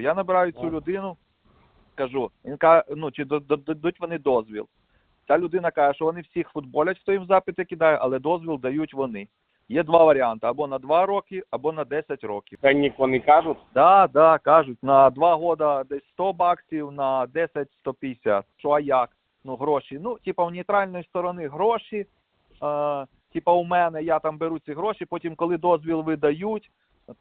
Я набираю цю людину, кажу, він каже, ну чи да- да- дадуть вони дозвіл. Ця людина каже, що вони всіх футболять, хто їм запити кидає, але дозвіл дають вони. Є два варіанти: або на 2 роки, або на 10 років. Ценник вони кажуть. Да, да, кажуть, на 2 года десь 100 баксів, на 10 150. Що а як? Ну, гроші. Ну, типа, в нейтральної сторони гроші. Е, типа, у мене я там беру ці гроші, потім, коли дозвіл видають,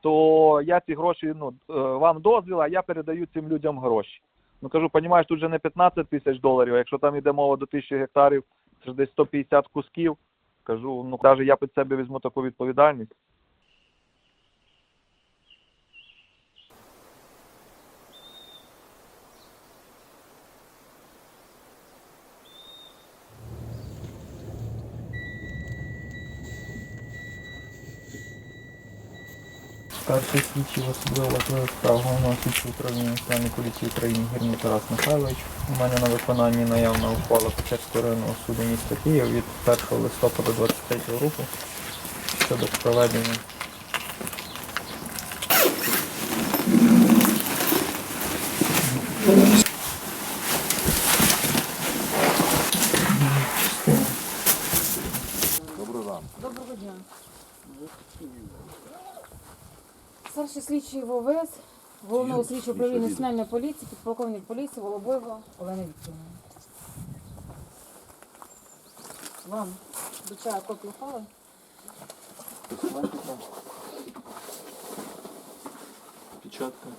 то я ці гроші, ну, е, вам дозвіл, а я передаю цим людям гроші. Ну кажу, понімаєш, тут же не 15 тисяч доларів, а якщо там іде мова до тисячі гектарів, це ж десь 150 кусків. Кажу, ну навіть я під себе візьму таку відповідальність. Старший слідчий особливо справ головного слідчого управління Національної поліції України Гірний Тарас Михайлович. У мене на виконанні наявна ухвала Печерського районного суду міста Київ від 1 листопада 23 року щодо проведення Старший слідчий ВОВС, головного слідчого управління національної поліції, підполковник поліції Волобоєва Олена Вікторівна. Вам вручаю копію ухвали. печатка.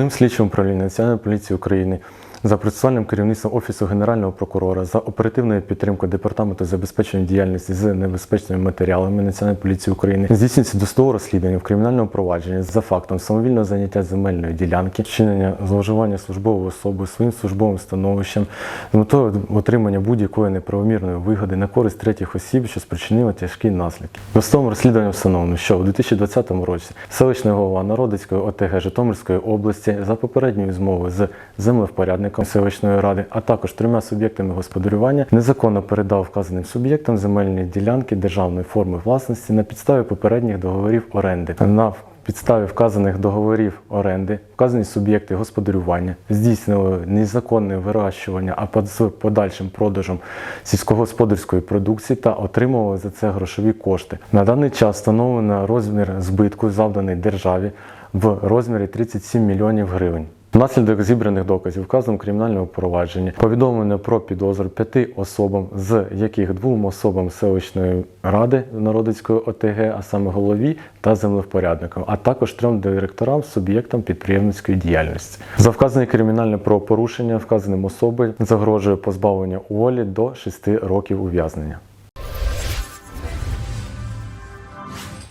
Головним слідчим управління Національної поліції України за процесуальним керівництвом Офісу Генерального прокурора за оперативною підтримкою Департаменту забезпечення діяльності з небезпечними матеріалами Національної поліції України здійснюється досудове розслідування в кримінальному провадженні за фактом самовільного заняття земельної ділянки, вчинення зловживання службовою особою своїм службовим становищем з метою отримання будь-якої неправомірної вигоди на користь третіх осіб, що спричинило тяжкі наслідки. Досудовим розслідуванням встановлено, що у 2020 році селищний голова Народицької ОТГ Житомирської області за попередньою змовою з землевпорядником селищної ради, а також трьома суб'єктами господарювання, незаконно передав вказаним суб'єктам земельні ділянки державної форми власності на підставі попередніх договорів оренди. На підставі вказаних договорів оренди вказані суб'єкти господарювання здійснили незаконне вирощування, а з подальшим продажем сільськогосподарської продукції та отримували за це грошові кошти. На даний час встановлено розмір збитку, завданий державі в розмірі 37 мільйонів гривень. Внаслідок зібраних доказів вказом кримінального провадження повідомлено про підозру п'яти особам, з яких двом особам селищної ради Народицької ОТГ, а саме голові та землевпорядникам, а також трьом директорам суб'єктам підприємницької діяльності. За вказане кримінальне правопорушення вказаним особи загрожує позбавлення волі до 6 років ув'язнення.